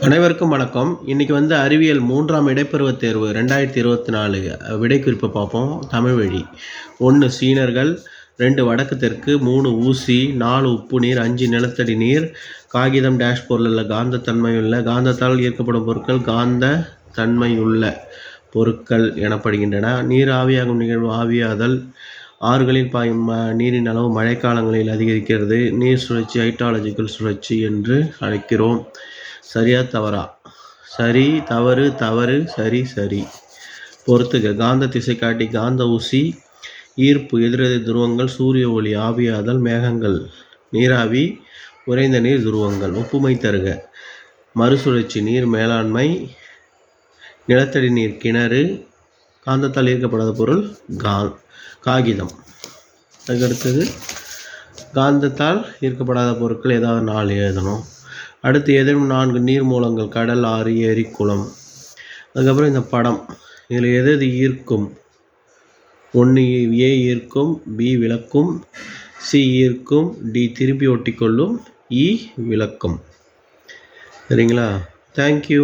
அனைவருக்கும் வணக்கம். இன்றைக்கி வந்து அறிவியல் மூன்றாம் இடைப்பருவத் தேர்வு ரெண்டாயிரத்தி இருபத்தி நாலு. விடைக்குறிப்பை பார்ப்போம். தமிழ் வழி. ஒன்று சீனர்கள். ரெண்டு வடக்கு தெற்கு. மூணு ஊசி. நாலு உப்பு நீர். அஞ்சு நிலத்தடி நீர். காகிதம் டேஷ்போர்டில் காந்தத்தன்மையுள்ள. காந்தத்தால் ஈர்க்கப்படும் பொருட்கள் காந்த தன்மையுள்ள பொருட்கள் எனப்படுகின்றன. நீர் ஆவியாகும் நிகழ்வு ஆவியாதல். ஆறுகளில் பாயும் ம- நீரின் அளவு மழைக்காலங்களில் அதிகரிக்கிறது. நீர் சுழற்சி ஹைட்ராலஜிக்கல் சுழற்சி என்று அழைக்கிறோம். சரியா தவறா? சரி தவறு தவறு சரி சரி. பொறுத்துக. காந்த திசை காட்டி காந்த ஊசி ஈர்ப்பு எதிரெதிர் துருவங்கள் சூரிய ஒளி ஆவியாதல் மேகங்கள் நீராவி உறைந்த நீர் துருவங்கள் ஒப்புமை தருக. மறுசுழற்சி நீர் மேலாண்மை நிலத்தடி நீர் கிணறு காந்தத்தால் ஈர்க்கப்படாத பொருள் கா காகிதம். அதுக்கடுத்தது காந்தத்தால் ஈர்க்கப்படாத பொருட்கள் ஏதாவது நாலு எழுதணும். அடுத்து எதிரும் நான்கு நீர் மூலங்கள் கடல் ஆறு ஏரி குளம். அதுக்கப்புறம் இந்த படம். இதில் எது எது ஈர்க்கும்? ஒன்று ஏ ஈர்க்கும் பி விளக்கும் சி ஈர்க்கும் டி திருப்பி ஒட்டிக்கொள்ளும் இ விளக்கும். சரிங்களா? தேங்க்யூ